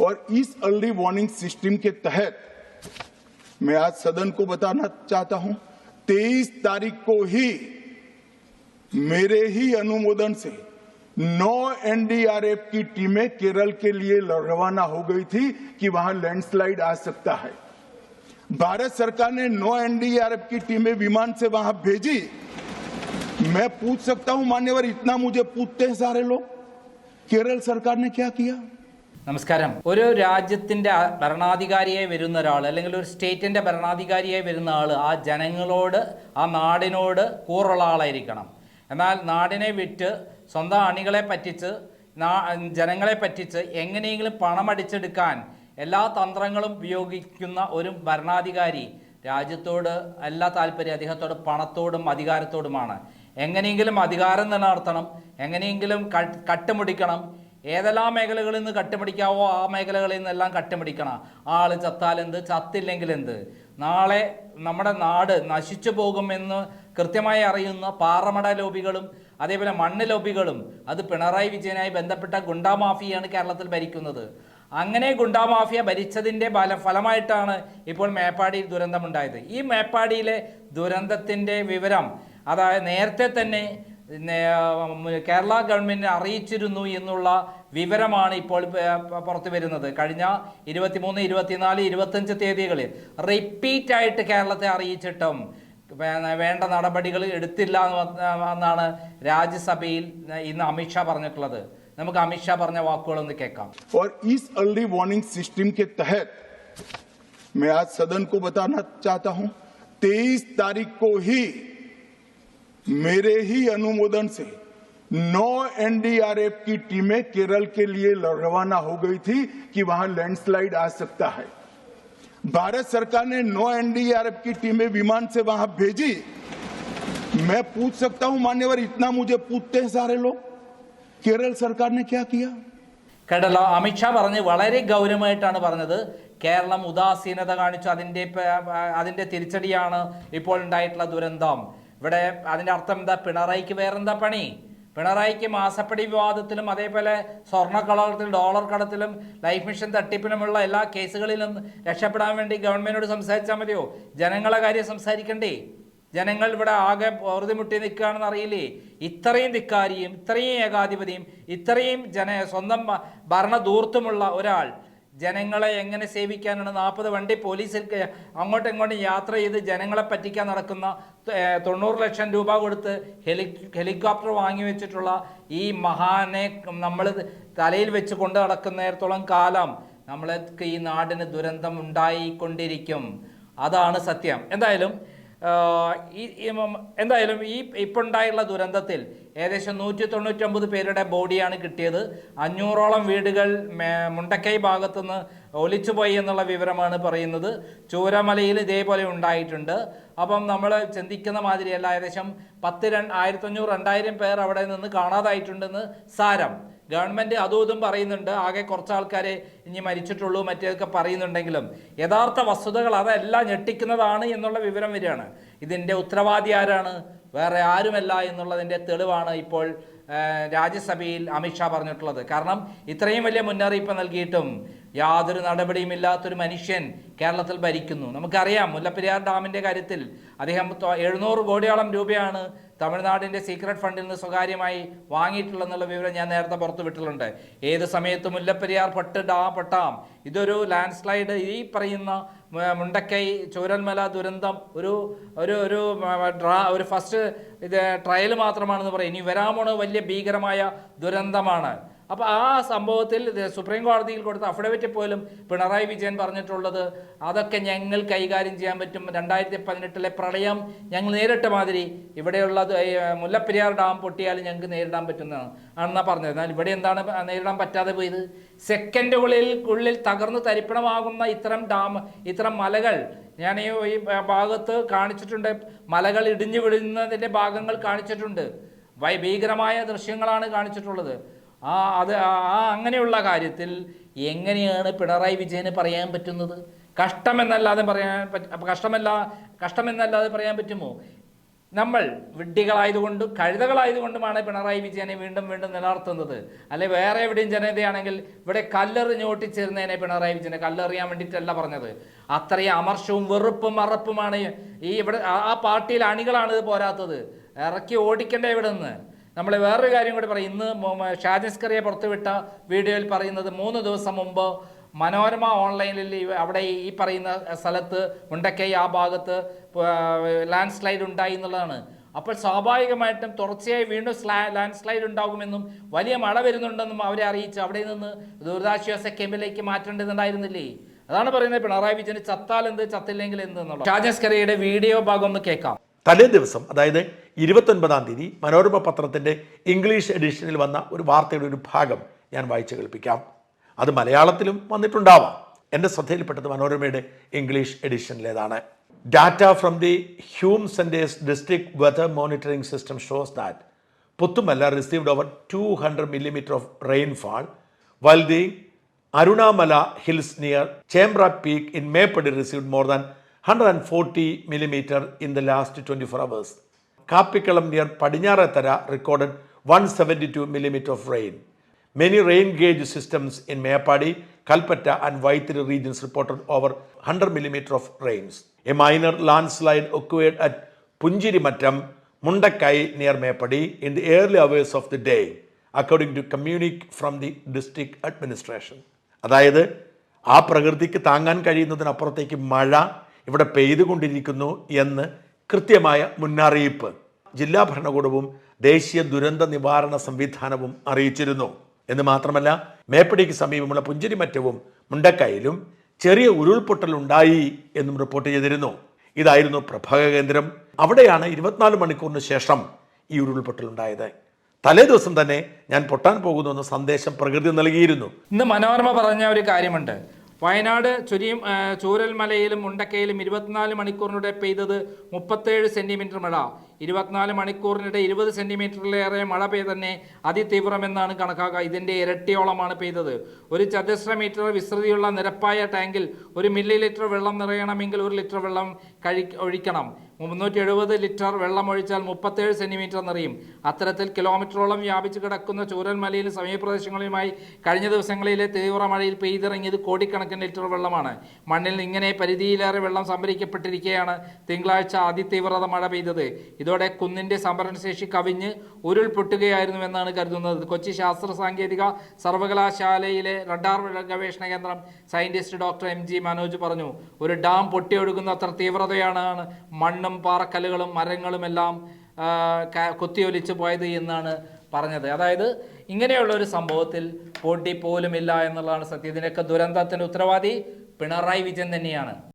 और इस early warning system के तहत मैं आज सदन को बताना चाहता हूँ 23 तारीख को ही मेरे ही अनुमोदन से नौ एनडीआरएफ की टीमें केरल के लिए रवाना हो गई थी कि वहाँ लैंडस्लाइड आ सकता है। भारत सरकार ने नौ एनडीआरएफ की टीमें विमान से वहाँ भेजी। मैं पूछ सकता हूँ, मान्यवर, इतना मुझे पूछते हैं सारे लोग, केरल सरकार ने क्या किया? നമസ്കാരം. ഒരു രാജ്യത്തിന്റെ ഭരണാധികാരിയായി വരുന്ന ഒരാൾ അല്ലെങ്കിൽ ഒരു സ്റ്റേറ്റിന്റെ ഭരണാധികാരിയായി വരുന്ന ആൾ ആ ജനങ്ങളോട് ആ നാടിനോട് കൂറുള്ള ആളായിരിക്കണം. എന്നാൽ നാടിനെ വിറ്റ് സ്വന്തം അണികളെ പറ്റിച്ച് ജനങ്ങളെ പറ്റിച്ച് എങ്ങനെയെങ്കിലും പണം അടിച്ചെടുക്കാൻ എല്ലാ തന്ത്രങ്ങളും ഉപയോഗിക്കുന്ന ഒരു ഭരണാധികാരി രാജ്യത്തോട് എല്ലാ താല്പര്യം അദ്ദേഹത്തോട് പണത്തോടും അധികാരത്തോടുമാണ്. എങ്ങനെയെങ്കിലും അധികാരം നിലനിർത്തണം എങ്ങനെയെങ്കിലും കട്ട് കട്ടുമുടിക്കണം ഏതെല്ലാം മേഖലകളിൽ നിന്ന് കട്ടുപിടിക്കാവോ ആ മേഖലകളിൽ നിന്നെല്ലാം കട്ടുപിടിക്കണം ആൾ ചത്താലെന്ത്? ചത്തില്ലെങ്കിൽ എന്ത് നാളെ നമ്മുടെ നാട് നശിച്ചു പോകുമെന്ന് കൃത്യമായി അറിയുന്ന പാറമട ലോബികളും അതേപോലെ മണ്ണ് ലോബികളും അത് പിണറായി വിജയനായി ബന്ധപ്പെട്ട ഗുണ്ടാ മാഫിയാണ് കേരളത്തിൽ ഭരിക്കുന്നത്. അങ്ങനെ ഗുണ്ടാ മാഫിയ ഭരിച്ചതിന്റെ ഫല ഫലമായിട്ടാണ് ഇപ്പോൾ മേപ്പാടിയിൽ ദുരന്തമുണ്ടായത്. ഈ മേപ്പാടിയിലെ ദുരന്തത്തിന്റെ വിവരം അതായത് നേരത്തെ തന്നെ കേരള ഗവൺമെൻറ് അറിയിച്ചിരുന്നു എന്നുള്ള വിവരമാണ് ഇപ്പോൾ പ- പുറത്തു വരുന്നത് കഴിഞ്ഞ ഇരുപത്തിമൂന്ന് ഇരുപത്തിനാല് ഇരുപത്തഞ്ച് തീയതികളിൽ റിപ്പീറ്റ് ആയിട്ട് കേരളത്തെ അറിയിച്ചിട്ടും വേ- വേണ്ട നടപടികൾ എടുത്തില്ല എന്ന് എന്നാണ് രാജ്യസഭയിൽ ഇന്ന് അമിത്ഷാ പറഞ്ഞിട്ടുള്ളത് നമുക്ക് അമിത്ഷാ പറഞ്ഞ വാക്കുകളൊന്ന് കേൾക്കാം और इस अर्ली वार्निंग सिस्टम के तहत मैं आज सदन को बताना चाहता हूं 23 तारीख को ही मेरे ही अनुमोदन से नौ एनडीआरएफ की टीमें केरल के लिए रवाना हो गई थी कि वहां लैंडस्लाइड आ सकता है भारत सरकार ने नौ एनडीआरएफ की टीमें विमान से वहां भेजी मैं पूछ सकता हूं मान्यवर इतना मुझे पूछते हैं सारे लोग केरल सरकार ने क्या किया കേട്ടല്ലോ അമിത്ഷാ പറഞ്ഞ് വളരെ ഗൗരവമായിട്ടാണ് പറഞ്ഞത് കേരളം ഉദാസീനത കാണിച്ചു അതിൻ്റെ പ- അതിൻ്റെ തിരിച്ചടിയാണ് ഇപ്പോൾ ഉണ്ടായിട്ടുള്ള ദുരന്തം ഇവിടെ അതിന്റെ അർത്ഥം എന്താ? പിണറായിക്ക് വേറെന്താ പണി? പിണറായിക്ക് മാസപ്പടി വിവാദത്തിലും അതേപോലെ സ്വർണക്കളത്തിൽ ഡോളർ കടത്തിലും ലൈഫ് മിഷൻ തട്ടിപ്പിലുമുള്ള എല്ലാ കേസുകളിലും രക്ഷപ്പെടാൻ വേണ്ടി ഗവൺമെന്റിനോട് സംസാരിച്ചാൽ മതിയോ? ജനങ്ങളെ കാര്യം സംസാരിക്കണ്ടേ? ജനങ്ങൾ ഇവിടെ ആകെ പൊറുതിമുട്ടി നിൽക്കുകയാണെന്ന് അറിയില്ലേ? ഇത്രയും ധിക്കാരിയും ഇത്രയും ഏകാധിപതിയും ഇത്രയും ജന സ്വന്തം ഭരണ ദൂർത്തുമുള്ള ഒരാൾ ജനങ്ങളെ എങ്ങനെ സേവിക്കാനാണ്? നാൽപ്പത് വണ്ടി പോലീസിൽ അങ്ങോട്ടും ഇങ്ങോട്ടും യാത്ര ചെയ്ത് ജനങ്ങളെ പറ്റിക്കാൻ നടക്കുന്ന തൊണ്ണൂറ് ലക്ഷം രൂപ കൊടുത്ത് ഹെലി ഹെലികോപ്റ്റർ വാങ്ങി വെച്ചിട്ടുള്ള ഈ മഹാനെ നമ്മൾ തലയിൽ വെച്ച് കൊണ്ട് നടക്കുന്നിടത്തോളം കാലം നമ്മൾക്ക് ഈ നാടിന് ദുരന്തം ഉണ്ടായിക്കൊണ്ടിരിക്കും. അതാണ് സത്യം. എന്തായാലും ഈ എന്തായാലും ഈ ഇപ്പോണ്ടായുള്ള ദുരന്തത്തിൽ ഏകദേശം നൂറ്റി തൊണ്ണൂറ്റൊമ്പത് പേരുടെ ബോഡിയാണ് കിട്ടിയത്. അഞ്ഞൂറോളം വീടുകൾ മുണ്ടക്കൈ ഭാഗത്തുനിന്ന് ഒലിച്ചുപോയി എന്നുള്ള വിവരമാണ് പറയുന്നത്. ചൂരമലയിൽ ഇതേപോലെ ഉണ്ടായിട്ടുണ്ട്. അപ്പം നമ്മൾ ചിന്തിക്കുന്ന മാതിരിയല്ല ഏകദേശം പത്ത് രണ്ട് ആയിരത്തഞ്ഞൂറ് രണ്ടായിരം പേർ അവിടെ നിന്ന് കാണാതായിട്ടുണ്ടെന്ന് സാരം. ഗവൺമെന്റ് അതും ഇതും പറയുന്നുണ്ട്. ആകെ കുറച്ച് ആൾക്കാരെ ഇനി മരിച്ചിട്ടുള്ളൂ മറ്റേതൊക്കെ പറയുന്നുണ്ടെങ്കിലും. യഥാർത്ഥ വസ്തുതകൾ അതെല്ലാം ഞെട്ടിക്കുന്നതാണ് എന്നുള്ള വിവരം വരികയാണ്. ഇതിന്റെ ഉത്തരവാദി ആരാണ്? വേറെ ആരുമല്ല എന്നുള്ളതിന്റെ തെളിവാണ് ഇപ്പോൾ രാജ്യസഭയിൽ അമിത്ഷാ പറഞ്ഞിട്ടുള്ളത്. കാരണം ഇത്രയും വലിയ മുന്നറിയിപ്പ് നൽകിയിട്ടും യാതൊരു നടപടിയും ഇല്ലാത്തൊരു മനുഷ്യൻ കേരളത്തിൽ ഭരിക്കുന്നു. നമുക്കറിയാം മുല്ലപ്പെരിയാർ ഡാമിന്റെ കാര്യത്തിൽ അദ്ദേഹം എഴുന്നൂറ് കോടിയോളം രൂപയാണ് തമിഴ്നാടിന്റെ സീക്രട്ട് ഫണ്ടിൽ നിന്ന് സ്വകാര്യമായി വാങ്ങിയിട്ടുള്ളതെന്നുള്ള വിവരം ഞാൻ നേരത്തെ പുറത്തുവിട്ടിട്ടുണ്ട് ഏത് സമയത്ത് മുല്ലപ്പെരിയാർ പെട്ട് ഡാ പെട്ടാം. ഇതൊരു ലാൻഡ് സ്ലൈഡ് ഈ പറയുന്ന മുണ്ടക്കൈ ചൂരൽമല ദുരന്തം ഒരു ഒരു ഒരു ഡ്രാ ഒരു ഫസ്റ്റ് ഇത് ട്രയൽ മാത്രമാണെന്ന് പറയും. ഇനി വരാമോണ് വലിയ ഭീകരമായ ദുരന്തമാണ്. അപ്പോൾ ആ സംഭവത്തിൽ സുപ്രീം കോടതിയിൽ കൊടുത്ത അഫിഡവിറ്റ് പോലും പിണറായി വിജയൻ പറഞ്ഞിട്ടുള്ളത്. അതൊക്കെ ഞങ്ങൾ കൈകാര്യം ചെയ്യാൻ പറ്റും. രണ്ടായിരത്തി പതിനെട്ടിലെ പ്രളയം ഞങ്ങൾ നേരിട്ട മാതിരി ഇവിടെയുള്ള മുല്ലപ്പെരിയാർ ഡാം പൊട്ടിയാൽ ഞങ്ങൾക്ക് നേരിടാൻ പറ്റുന്നതാണ്. ആണെന്നാണ് പറഞ്ഞത്. എന്നാൽ ഇവിടെ എന്താണ് നേരിടാൻ പറ്റാതെ പോയത്? സെക്കൻഡുകളിൽ ഉള്ളിൽ തകർന്ന് തരിപ്പണമാകുന്ന ഇത്തരം ഡാം ഇത്തരം മലകൾ ഞാൻ ഈ ഭാഗത്ത് കാണിച്ചിട്ടുണ്ട്. മലകൾ ഇടിഞ്ഞു വിടുന്നതിന്റെ ഭാഗങ്ങൾ കാണിച്ചിട്ടുണ്ട്. ഭീകരമായ ദൃശ്യങ്ങളാണ് കാണിച്ചിട്ടുള്ളത്. ആ അത് ആ അങ്ങനെയുള്ള കാര്യത്തിൽ എങ്ങനെയാണ് പിണറായി വിജയന് പറയാൻ പറ്റുന്നത്? കഷ്ടമെന്നല്ലാതെ പറയാൻ പറ്റ കഷ്ടമല്ല കഷ്ടമെന്നല്ലാതെ പറയാൻ പറ്റുമോ? നമ്മൾ വിഡ്ഢികളായതുകൊണ്ട് കഴുതകളായതുകൊണ്ടുമാണ് പിണറായി വിജയനെ വീണ്ടും വീണ്ടും നിലനിർത്തുന്നത്. അല്ലെ വേറെ എവിടെയും ജനതയാണെങ്കിൽ ഇവിടെ കല്ലെറിഞ്ഞ് ഓട്ടിച്ചേരുന്നതിനെ പിണറായി വിജയനെ കല്ലെറിയാൻ വേണ്ടിയിട്ടല്ല പറഞ്ഞത്. അത്രയും അമർഷവും വെറുപ്പും മറപ്പുമാണ് ഈ ഇവിടെ ആ പാർട്ടിയിൽ അണികളാണ് ഇത് പോരാത്തത്. ഇറക്കി ഓടിക്കേണ്ട ഇവിടെ നിന്ന് നമ്മൾ വേറൊരു കാര്യം കൂടി പറയും. ഇന്ന് ഷാജിസ്കറിയെ പുറത്തുവിട്ട വീഡിയോയിൽ പറയുന്നത് മൂന്ന് ദിവസം മുമ്പ് മനോരമ ഓൺലൈനിൽ അവിടെ ഈ പറയുന്ന സ്ഥലത്ത് ഉണ്ടക്കൈ ആ ഭാഗത്ത് ലാൻഡ് സ്ലൈഡ് ഉണ്ടായി എന്നുള്ളതാണ്. അപ്പോൾ സ്വാഭാവികമായിട്ടും തുടർച്ചയായി വീണ്ടും സ്ലാ ലാൻഡ് സ്ലൈഡ് ഉണ്ടാകുമെന്നും വലിയ മഴ വരുന്നുണ്ടെന്നും അവരെ അറിയിച്ച് അവിടെ നിന്ന് ദുരിതാശ്വാസ ക്യാമ്പിലേക്ക് മാറ്റേണ്ടതുണ്ടായിരുന്നില്ലേ? അതാണ് പറയുന്നത് പിണറായി വിജയൻ ചത്താൽ എന്ത്? ചത്തില്ലെങ്കിൽ എന്ത് എന്നുള്ളത് ഷാജസ്കറിയുടെ വീഡിയോ ഭാഗം ഒന്ന് കേൾക്കാം. തലേ ദിവസം അതായത് ഇരുപത്തൊൻപതാം തീയതി മനോരമ പത്രത്തിന്റെ ഇംഗ്ലീഷ് എഡിഷനിൽ വന്ന ഒരു വാർത്തയുടെ ഒരു ഭാഗം ഞാൻ വായിച്ചു കേൾപ്പിക്കാം. അത് മലയാളത്തിലും വന്നിട്ടുണ്ടാവാം. എന്റെ ശ്രദ്ധയിൽപ്പെട്ടത് മനോരമയുടെ English എഡിഷനിലേതാണ്. Data from the Hume centre's district weather monitoring system shows that Puthumala received over two hundred millimetre of rainfall while the Arunamala hills near Chembra peak in Meppadi received more than 140 millimeter in the last 24 hours. Kapikalam near Padinyaratara recorded 172 millimeter of rain. Many rain gauge systems in Mepadi, Kalpetta and Vaitiri regions reported over 100 millimeter of rains. A minor landslide occurred at Punjirimattam, Mundakai near Mepadi in the early hours of the day. according to communique from the district administration. അതായത് ആ പ്രകൃതിക്ക് താങ്ങാൻ കഴിയുന്നതിനപ്പുറത്തേക്ക് മഴ ഇവിടെ പെയ്തുകൊണ്ടിരിക്കുന്നു എന്ന് കൃത്യമായ മുന്നറിയിപ്പ് ജില്ലാ ഭരണകൂടവും ദേശീയ ദുരന്ത നിവാരണ സംവിധാനവും അറിയിച്ചിരുന്നു. എന്ന് മാത്രമല്ല മേപ്പടിക്ക് സമീപമുള്ള പുഞ്ചിരിമറ്റവും മുണ്ടക്കയിലും ചെറിയ ഉരുൾപൊട്ടൽ ഉണ്ടായി എന്നും റിപ്പോർട്ട് ചെയ്തിരുന്നു. ഇതായിരുന്നു പ്രഭാക കേന്ദ്രം. അവിടെയാണ് ഇരുപത്തിനാല് മണിക്കൂറിന് ശേഷം ഈ ഉരുൾപൊട്ടൽ ഉണ്ടായത്. തലേ ദിവസം തന്നെ ഞാൻ പൊട്ടാൻ പോകുന്നു എന്ന സന്ദേശം പ്രകൃതി നൽകിയിരുന്നു. ഇന്ന് മനോരമ പറഞ്ഞ ഒരു കാര്യമുണ്ട്. വയനാട് ചുരിയും ചൂരൽമലയിലും മുണ്ടക്കയിലും ഇരുപത്തിനാല് മണിക്കൂറിനിടെ പെയ്തത് മുപ്പത്തേഴ് സെന്റിമീറ്റർ മഴ. ഇരുപത്തിനാല് മണിക്കൂറിനിടെ ഇരുപത് സെന്റിമീറ്ററിലേറെ മഴ പെയ്തന്നെ അതിതീവ്രമെന്നാണ് കണക്കാക്കുക. ഇതിന്റെ ഇരട്ടിയോളമാണ് പെയ്തത്. ഒരു ചതുശ്ര മീറ്റർ വിസ്തൃതിയുള്ള നിരപ്പായ ടാങ്കിൽ ഒരു മില്ലി ലിറ്റർ വെള്ളം നിറയണമെങ്കിൽ ഒരു ലിറ്റർ വെള്ളം കഴി ഒഴിക്കണം. മുന്നൂറ്റി എഴുപത് ലിറ്റർ വെള്ളമൊഴിച്ചാൽ മുപ്പത്തേഴ് സെന്റിമീറ്റർ നിറയും. അത്തരത്തിൽ കിലോമീറ്ററോളം വ്യാപിച്ചു കിടക്കുന്ന ചൂരൽമലയിൽ സമീപപ്രദേശങ്ങളുമായി കഴിഞ്ഞ ദിവസങ്ങളിലെ തീവ്ര മഴയിൽ പെയ്തിറങ്ങിയത് കോടിക്കണക്കിന് ലിറ്റർ വെള്ളമാണ്. മണ്ണിൽ ഇങ്ങനെ പരിധിയിലേറെ വെള്ളം സംഭരിക്കപ്പെട്ടിരിക്കുകയാണ് തിങ്കളാഴ്ച അതിതീവ്രത മഴ പെയ്തത്. ഇതോടെ കുന്നിന്റെ സംഭരണശേഷി കവിഞ്ഞ് ഉരുൾപൊട്ടുകയായിരുന്നുവെന്നാണ് കരുതുന്നത്. കൊച്ചി ശാസ്ത്ര സാങ്കേതിക സർവകലാശാലയിലെ റഡാർ ഗവേഷണ കേന്ദ്രം scientist doctor M G Manoj പറഞ്ഞു ഒരു ഡാം പൊട്ടിയൊഴുകുന്ന അത്ര തീവ്രതയാണ് മണ്ണും മരങ്ങളും എല്ലാം മരങ്ങളുമെല്ലാം കൊത്തിയൊലിച്ച് പോയത് എന്നാണ് പറഞ്ഞത്. അതായത് ഇങ്ങനെയുള്ള ഒരു സംഭവത്തിൽ പൊടി പോലുമില്ല എന്നുള്ളതാണ് സത്യം. ഇതിനൊക്കെ ദുരന്തത്തിന് ഉത്തരവാദി പിണറായി വിജയൻ തന്നെയാണ്.